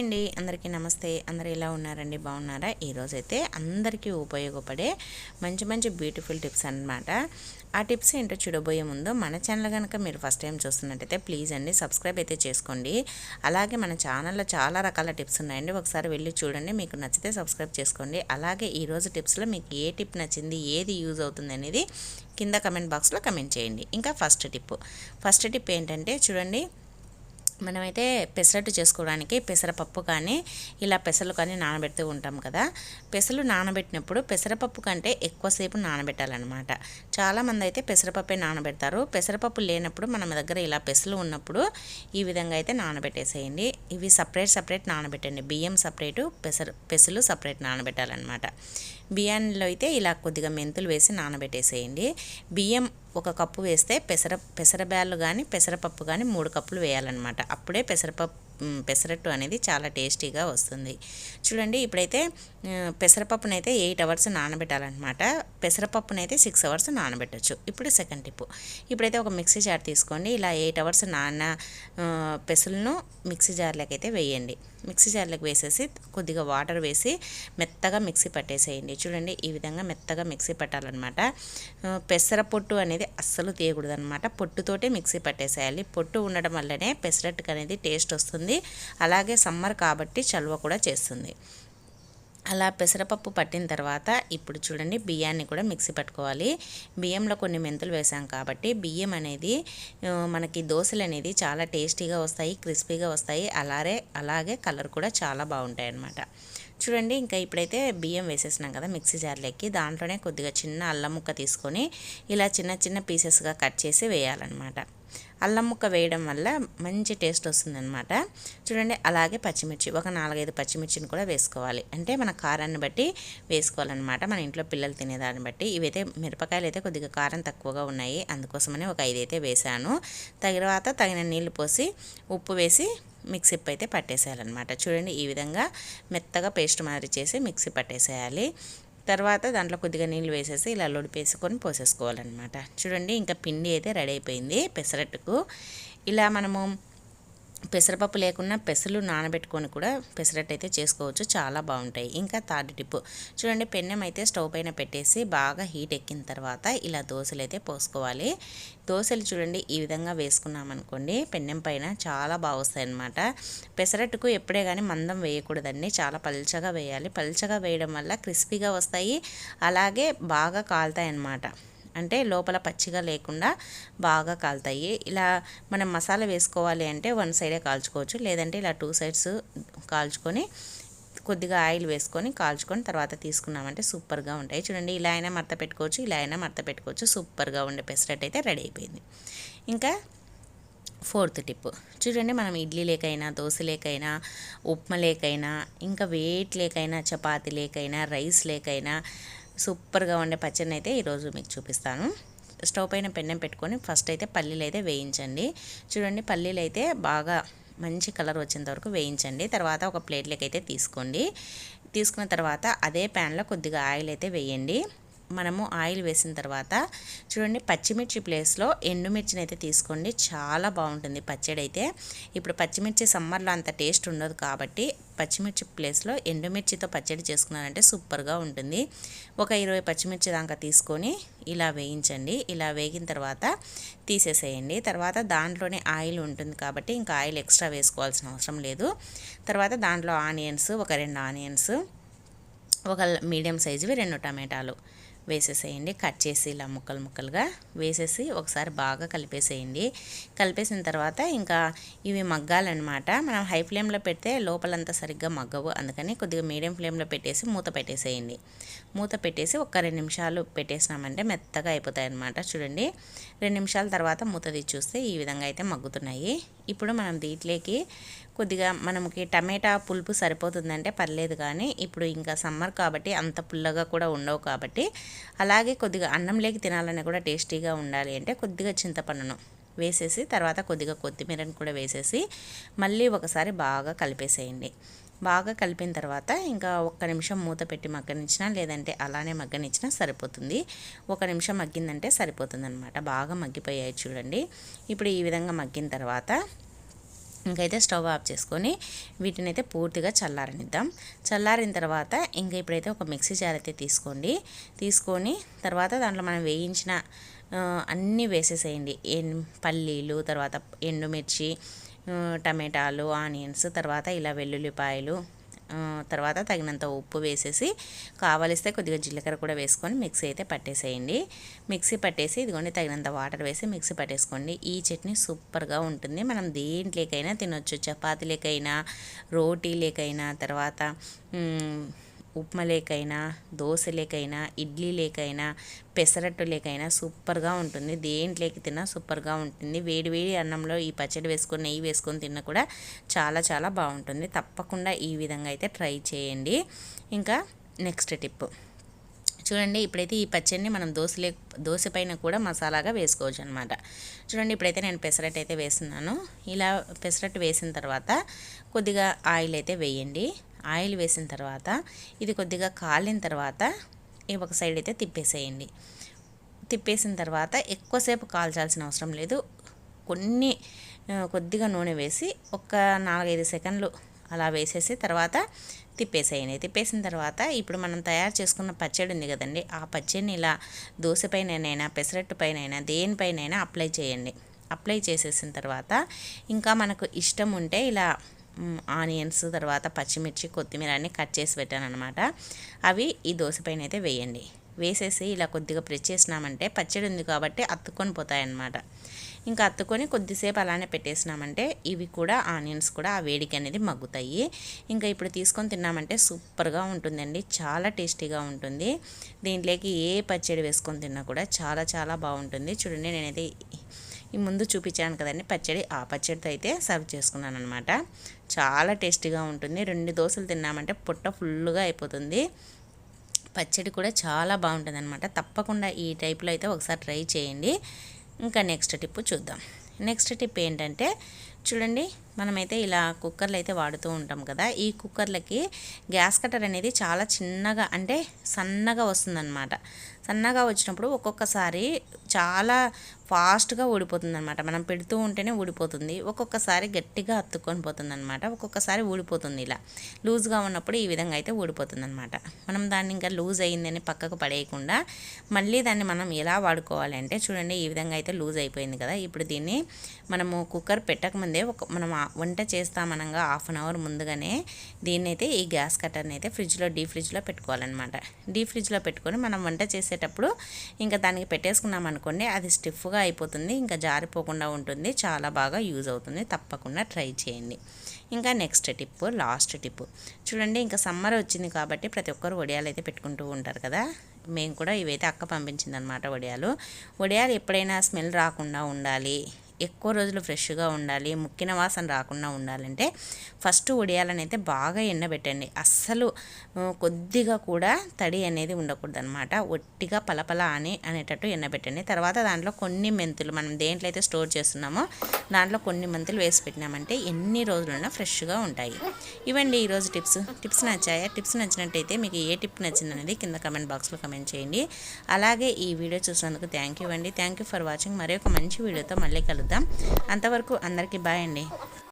అండి. అందరికీ నమస్తే. అందరు ఎలా ఉన్నారండి? బాగున్నారా? ఈరోజైతే అందరికీ ఉపయోగపడే మంచి మంచి బ్యూటిఫుల్ టిప్స్ అనమాట ఆ టిప్స్ ఏంటో చూడబోయే ముందు మన ఛానల్ కనుక మీరు ఫస్ట్ టైం చూస్తున్నట్టయితే ప్లీజ్ అండి సబ్స్క్రైబ్ అయితే చేసుకోండి. అలాగే మన ఛానల్లో చాలా రకాల టిప్స్ ఉన్నాయండి. ఒకసారి వెళ్ళి చూడండి. మీకు నచ్చితే సబ్స్క్రైబ్ చేసుకోండి. అలాగే ఈరోజు టిప్స్లో మీకు ఏ టిప్ నచ్చింది ఏది యూజ్ అవుతుంది అనేది కింద కమెంట్ బాక్స్లో కమెంట్ చేయండి. ఇంకా ఫస్ట్ టిప్. ఫస్ట్ టిప్ ఏంటంటే చూడండి మనమైతే పెసరట్టు చేసుకోవడానికి పెసరపప్పు కానీ ఇలా పెసలు కానీ నానబెడుతూ ఉంటాం కదా. పెసలు నానబెట్టినప్పుడు పెసరపప్పు కంటే ఎక్కువసేపు నానబెట్టాలన్నమాట. చాలామంది అయితే పెసరపప్పే నానబెడతారు. పెసరపప్పు లేనప్పుడు మన దగ్గర ఇలా పెసలు ఉన్నప్పుడు ఈ విధంగా అయితే నానబెట్టేసేయండి. ఇవి సపరేట్ సపరేట్ నానబెట్టండి. బియ్యం సపరేటు పెసర పెసలు సపరేట్ నానబెట్టాలన్నమాట. బియ్యాన్లో అయితే ఇలా కొద్దిగా మెంతులు వేసి నానబెట్టేసేయండి. బియ్యం ఒక కప్పు వేస్తే పెసర పెసరబ్యాళ్ళు కానీ పెసరపప్పు కానీ మూడు కప్పులు వేయాలన్నమాట. అప్పుడే పెసరపప్పు పెసరట్టు అనేది చాలా టేస్టీగా వస్తుంది. చూడండి ఇప్పుడైతే పెసరపప్పునైతే ఎయిట్ అవర్స్ నానబెట్టాలన్నమాట. పెసరపప్పునైతే సిక్స్ అవర్స్ నానబెట్టచ్చు. ఇప్పుడు సెకండ్ టిప్. ఇప్పుడైతే ఒక మిక్సీ జార్ తీసుకోండి. ఇలా ఎయిట్ అవర్స్ నాన్న పెసలను మిక్సీ జార్లోకి అయితే వేయండి. మిక్సీ జార్లోకి వేసేసి కొద్దిగా వాటర్ వేసి మెత్తగా మిక్సీ పట్టేసేయండి. చూడండి ఈ విధంగా మెత్తగా మిక్సీ పట్టాలన్నమాట. పెసర పొట్టు అనేది అస్సలు తీయకూడదు అనమాట పొట్టుతోటే మిక్సీ పట్టేసేయాలి. పొట్టు ఉండడం వల్లనే పెసరట్టుకు అనేది టేస్ట్ వస్తుంది. అలాగే సమ్మర్ కాబట్టి చలువ కూడా చేస్తుంది. అలా పెసరపప్పు పట్టిన తర్వాత ఇప్పుడు చూడండి బియ్యాన్ని కూడా మిక్సీ పట్టుకోవాలి. బియ్యంలో కొన్ని మెంతులు వేసాం కాబట్టి బియ్యం అనేది మనకి దోశలు అనేది చాలా టేస్టీగా వస్తాయి క్రిస్పీగా వస్తాయి. అలాగే అలాగే కలర్ కూడా చాలా బాగుంటాయి అన్నమాట చూడండి ఇంకా ఇప్పుడైతే బియ్యం వేసేసినాం కదా మిక్సీ జార్లోకి. దాంట్లోనే కొద్దిగా చిన్న అల్లం ముక్క తీసుకొని ఇలా చిన్న చిన్న పీసెస్గా కట్ చేసి వేయాలన్నమాట. అల్లం ముక్క వేయడం వల్ల మంచి టేస్ట్ వస్తుందన్నమాట. చూడండి అలాగే పచ్చిమిర్చి ఒక నాలుగైదు పచ్చిమిర్చిని కూడా వేసుకోవాలి. అంటే మన కారాన్ని బట్టి వేసుకోవాలన్నమాట. మన ఇంట్లో పిల్లలు తినేదాన్ని బట్టి. ఇవైతే మిరపకాయలు అయితే కొద్దిగా కారం తక్కువగా ఉన్నాయి. అందుకోసమని ఒక ఐదు అయితే వేసాను తర్వాత తగిన నీళ్ళు పోసి ఉప్పు వేసి మిక్సీ అయితే పట్టేసేయాలన్నమాట. చూడండి ఈ విధంగా మెత్తగా పేస్ట్ మాదిరి చేసి మిక్సీ పట్టేసేయాలి. తర్వాత దాంట్లో కొద్దిగా నీళ్ళు వేసేసి ఇలా లొడిపేసుకొని పోసేసుకోవాలన్నమాట. చూడండి ఇంకా పిండి అయితే రెడీ అయిపోయింది పెసరట్టుకు. ఇలా మనము పెసరపప్పు లేకుండా పెసలు నానబెట్టుకొని కూడా పెసరట్టు అయితే చేసుకోవచ్చు. చాలా బాగుంటాయి. ఇంకా థర్డ్ టిప్ చూడండి పెన్నెం అయితే స్టవ్ పైన పెట్టేసి బాగా హీట్ ఎక్కిన తర్వాత ఇలా దోశలు అయితే పోసుకోవాలి. దోశలు చూడండి ఈ విధంగా వేసుకున్నామనుకోండి పెన్నెం పైన చాలా బాగా వస్తాయి అన్నమాట పెసరట్టుకు ఎప్పుడే కానీ మందం వేయకూడదండి. చాలా పల్చగా వేయాలి. పల్చగా వేయడం వల్ల క్రిస్పీగా వస్తాయి. అలాగే బాగా కాలుతాయి అన్నమాట అంటే లోపల పచ్చిగా లేకుండా బాగా కాలుతాయి. ఇలా మనం మసాలా వేసుకోవాలి అంటే వన్ సైడే కాల్చుకోవచ్చు. లేదంటే ఇలా టూ సైడ్స్ కాల్చుకొని కొద్దిగా ఆయిల్ వేసుకొని కాల్చుకొని తర్వాత తీసుకున్నామంటే సూపర్గా ఉంటాయి. చూడండి ఇలా అయినా మర్త పెట్టుకోవచ్చు ఇలా అయినా మర్త పెట్టుకోవచ్చు. సూపర్గా ఉండే పెసరట్ అయితే రెడీ అయిపోయింది. ఇంకా ఫోర్త్ టిప్. చూడండి మనం ఇడ్లీ లేకైనా దోశ లేకైనా ఉప్మా లేకైనా ఇంకా వెయిట్ లేకైనా చపాతీ లేకైనా రైస్ లేకైనా సూపర్గా ఉండే పచ్చడిని అయితే ఈరోజు మీకు చూపిస్తాను. స్టవ్ పైన పెన్నెం పెట్టుకొని ఫస్ట్ అయితే పల్లీలు అయితే వేయించండి. చూడండి పల్లీలు అయితే బాగా మంచి కలర్ వచ్చేంత వరకు వేయించండి. తర్వాత ఒక ప్లేట్లోకి అయితే తీసుకోండి. తీసుకున్న తర్వాత అదే ప్యాన్లో కొద్దిగా ఆయిల్ అయితే వేయండి. మనము ఆయిల్ వేసిన తర్వాత చూడండి పచ్చిమిర్చి ప్లేస్లో ఎండుమిర్చిని అయితే తీసుకోండి. చాలా బాగుంటుంది పచ్చడి అయితే ఇప్పుడు పచ్చిమిర్చి సమ్మర్లో అంత టేస్ట్ ఉండదు కాబట్టి పచ్చిమిర్చి ప్లేస్లో ఎండుమిర్చితో పచ్చడి చేసుకున్నారంటే సూపర్గా ఉంటుంది. ఒక ఇరవై పచ్చిమిర్చి దాకా తీసుకొని ఇలా వేయించండి. ఇలా వేగిన తర్వాత తీసేసేయండి. తర్వాత దాంట్లోనే ఆయిల్ ఉంటుంది కాబట్టి ఇంకా ఆయిల్ ఎక్స్ట్రా వేసుకోవాల్సిన అవసరం లేదు. తర్వాత దాంట్లో ఆనియన్స్ ఒక రెండు ఆనియన్స్ ఒక మీడియం సైజువి రెండు టమాటాలు. వేసేసేయండి. కట్ చేసి ఇలా ముక్కలు ముక్కలుగా వేసేసి ఒకసారి బాగా కలిపేసేయండి. కలిపేసిన తర్వాత ఇంకా ఇవి మగ్గాలన్నమాట. మనం హై ఫ్లేమ్లో పెడితే లోపలంతా సరిగ్గా మగ్గవు. అందుకని కొద్దిగా మీడియం ఫ్లేమ్లో పెట్టేసి మూత పెట్టేసేయండి. మూత పెట్టేసి ఒక రెండు నిమిషాలు పెట్టేసినామంటే మెత్తగా అయిపోతాయి అన్నమాట చూడండి. రెండు నిమిషాల తర్వాత మూత తీసి చూస్తే ఈ విధంగా అయితే మగ్గుతున్నాయి. ఇప్పుడు మనం దీంట్లోకి కొద్దిగా మనకి టమాటా పులుపు సరిపోతుందంటే పర్లేదు కానీ ఇప్పుడు ఇంకా సమ్మర్ కాబట్టి అంత పుల్లగా కూడా ఉండవు కాబట్టి అలాగే కొద్దిగా అన్నంలోకి తినాలని కూడా టేస్టీగా ఉండాలి అంటే కొద్దిగా చింతపండును వేసేసి తర్వాత కొద్దిగా కొత్తిమీరని కూడా వేసేసి మళ్ళీ ఒకసారి బాగా కలిపేసేయండి. బాగా కలిపిన తర్వాత ఇంకా ఒక్క నిమిషం మూత పెట్టి మగ్గనిచ్చినా లేదంటే అలానే మగ్గనిచ్చినా సరిపోతుంది. ఒక నిమిషం మగ్గిందంటే సరిపోతుంది అనమాట బాగా మగ్గిపోయాయి చూడండి. ఇప్పుడు ఈ విధంగా మగ్గిన తర్వాత ఇంకైతే స్టవ్ ఆఫ్ చేసుకొని వీటిని అయితే పూర్తిగా చల్లారనిద్దాం. చల్లారిన తర్వాత ఇంకా ఇప్పుడైతే ఒక మిక్సీ జార్ అయితే తీసుకోండి. తీసుకొని తర్వాత దాంట్లో మనం వేయించిన అన్నీ వేసేసేయండి. ఎన్ పల్లీలు తర్వాత ఎండుమిర్చి టమాటాలు ఆనియన్స్ తర్వాత ఇలా వెల్లుల్లిపాయలు తర్వాత తగినంత ఉప్పు వేసేసి కావలిస్తే కొద్దిగా జీలకర్ర కూడా వేసుకొని మిక్సీ అయితే పట్టేసేయండి. మిక్సీ పట్టేసి ఇదిగోండి తగినంత వాటర్ వేసి మిక్సీ పట్టేసుకోండి. ఈ చట్నీ సూపర్గా ఉంటుంది. మనం దేంట్లోకైనా తినొచ్చు. చపాతీలకైనా రోటీలకైనా తర్వాత ఉప్మా లేకైనా దోశ లేకైనా ఇడ్లీ లేకైనా పెసరట్టు లేకైనా సూపర్గా ఉంటుంది. దేంట్లోకి తిన్నా సూపర్గా ఉంటుంది. వేడి వేడి అన్నంలో ఈ పచ్చడి వేసుకొని నెయ్యి వేసుకొని తిన్నా కూడా చాలా చాలా బాగుంటుంది. తప్పకుండా ఈ విధంగా అయితే ట్రై చేయండి. ఇంకా నెక్స్ట్ టిప్. చూడండి ఇప్పుడైతే ఈ పచ్చడిని మనం దోశలే దోశ పైన కూడా మసాలాగా వేసుకోవచ్చు అనమాట చూడండి ఇప్పుడైతే నేను పెసరట్టు అయితే వేస్తున్నాను. ఇలా పెసరట్టు వేసిన తర్వాత కొద్దిగా ఆయిల్ అయితే వేయండి. ఆయిల్ వేసిన తర్వాత ఇది కొద్దిగా కాలిన తర్వాత ఒక సైడ్ అయితే తిప్పేసేయండి. తిప్పేసిన తర్వాత ఎక్కువసేపు కాల్చాల్సిన అవసరం లేదు. కొన్ని కొద్దిగా నూనె వేసి ఒక నాలుగైదు సెకండ్లు అలా వేసేసి తర్వాత తిప్పేసేయండి. తిప్పేసిన తర్వాత ఇప్పుడు మనం తయారు చేసుకున్న పచ్చడి ఉంది కదండి ఆ పచ్చడిని ఇలా దోశ పైనైనా పెసరట్టు పైనైనా దేనిపైనైనా అప్లై చేయండి. అప్లై చేసేసిన తర్వాత ఇంకా మనకు ఇష్టం ఉంటే ఇలా ఆనియన్స్ తర్వాత పచ్చిమిర్చి కొత్తిమీర అన్నీ కట్ చేసి పెట్టాను అనమాట అవి ఈ దోశ పైన అయితే వేయండి. వేసేసి ఇలా కొద్దిగా ప్రెస్ చేసినామంటే పచ్చడి ఉంది కాబట్టి అత్తుకొని పోతాయన్నమాట. ఇంకా అత్తుకొని కొద్దిసేపు అలానే పెట్టేసినామంటే ఇవి కూడా ఆనియన్స్ కూడా ఆ వేడికి అనేది మగ్గుతాయి. ఇంకా ఇప్పుడు తీసుకొని తిన్నామంటే సూపర్గా ఉంటుందండి. చాలా టేస్టీగా ఉంటుంది. దీంట్లోకి ఏ పచ్చడి వేసుకొని తిన్నా కూడా చాలా చాలా బాగుంటుంది. చూడండి నేనైతే ఈ ముందు చూపించాను కదండి పచ్చడి. ఆ పచ్చడితో అయితే సర్వ్ చేసుకున్నాను అనమాట చాలా టేస్టీగా ఉంటుంది. రెండు దోశలు తిన్నామంటే పుట్ట ఫుల్గా అయిపోతుంది. పచ్చడి కూడా చాలా బాగుంటుంది అనమాట తప్పకుండా ఈ టైప్లో అయితే ఒకసారి ట్రై చేయండి. ఇంకా నెక్స్ట్ టిప్ చూద్దాం. నెక్స్ట్ టిప్ ఏంటంటే చూడండి మనమైతే ఇలా కుక్కర్లు అయితే వాడుతూ ఉంటాం కదా. ఈ కుక్కర్లకి గ్యాస్ కట్టర్ అనేది చాలా చిన్నగా అంటే సన్నగా వస్తుందన్నమాట. సన్నగా వచ్చినప్పుడు ఒక్కొక్కసారి చాలా ఫాస్ట్గా ఊడిపోతుంది అనమాట మనం పెడుతూ ఉంటేనే ఊడిపోతుంది. ఒక్కొక్కసారి గట్టిగా అత్తుకొని పోతుంది అనమాట ఒక్కొక్కసారి ఊడిపోతుంది ఇలా. లూజ్గా ఉన్నప్పుడు ఈ విధంగా అయితే ఊడిపోతుంది అనమాట మనం దాన్ని ఇంకా లూజ్ అయిందని పక్కకు పడేయకుండా మళ్ళీ దాన్ని మనం ఎలా వాడుకోవాలి అంటే చూడండి ఈ విధంగా అయితే లూజ్ అయిపోయింది కదా. ఇప్పుడు దీన్ని మనము కుక్కర్ పెట్టకముందే ఒక మనం వంట చేస్తామనగా హాఫ్ అన్ అవర్ ముందుగానే దీన్నైతే ఈ గ్యాస్ కట్టర్ని అయితే ఫ్రిడ్జ్లో డీ ఫ్రిడ్జ్లో పెట్టుకోవాలన్నమాట. డీ ఫ్రిడ్జ్లో పెట్టుకొని మనం వంట చేసేటప్పుడు ఇంకా దానికి పెట్టేసుకున్నాం అనుకోండి అది స్టిఫ్గా అయిపోతుంది ఇంకా జారిపోకుండా ఉంటుంది చాలా బాగా యూజ్ అవుతుంది. తప్పకుండా ట్రై చేయండి. ఇంకా నెక్స్ట్ టిప్ లాస్ట్ టిప్. చూడండి ఇంకా సమ్మర్ వచ్చింది కాబట్టి ప్రతి ఒక్కరు వడియాలు అయితే పెట్టుకుంటూ ఉంటారు కదా. మేము కూడా ఇవైతే అక్క పంపించిందనమాట వడియాలు. వడియాలు ఎప్పుడైనా స్మెల్ రాకుండా ఉండాలి. ఎక్కువ రోజులు ఫ్రెష్గా ఉండాలి ముక్కిన వాసన రాకుండా ఉండాలంటే ఫస్ట్ ఉడియాలని అయితే బాగా ఎండబెట్టండి. అస్సలు కొద్దిగా కూడా తడి అనేది ఉండకూడదు అనమాట ఒట్టిగా పలపల అని అనేటట్టు ఎండబెట్టండి. తర్వాత దాంట్లో కొన్ని మెంతులు మనం దేంట్లో అయితే స్టోర్ చేస్తున్నామో దాంట్లో కొన్ని మెంతులు వేసి పెట్టినామంటే ఎన్ని రోజులైనా ఫ్రెష్గా ఉంటాయి. ఇవండి ఈరోజు టిప్స్. టిప్స్ నచ్చాయా? టిప్స్ నచ్చినట్టయితే మీకు ఏ టిప్ నచ్చింది అనేది కింద కమెంట్ బాక్స్లో కమెంట్ చేయండి. అలాగే ఈ వీడియో చూసినందుకు థ్యాంక్ యూ అండి. Thank you for watching. మరి ఒక మంచి వీడియోతో మళ్ళీ కలుద్దాం. అంతవరకు అందరికీ బాయ్ అండి.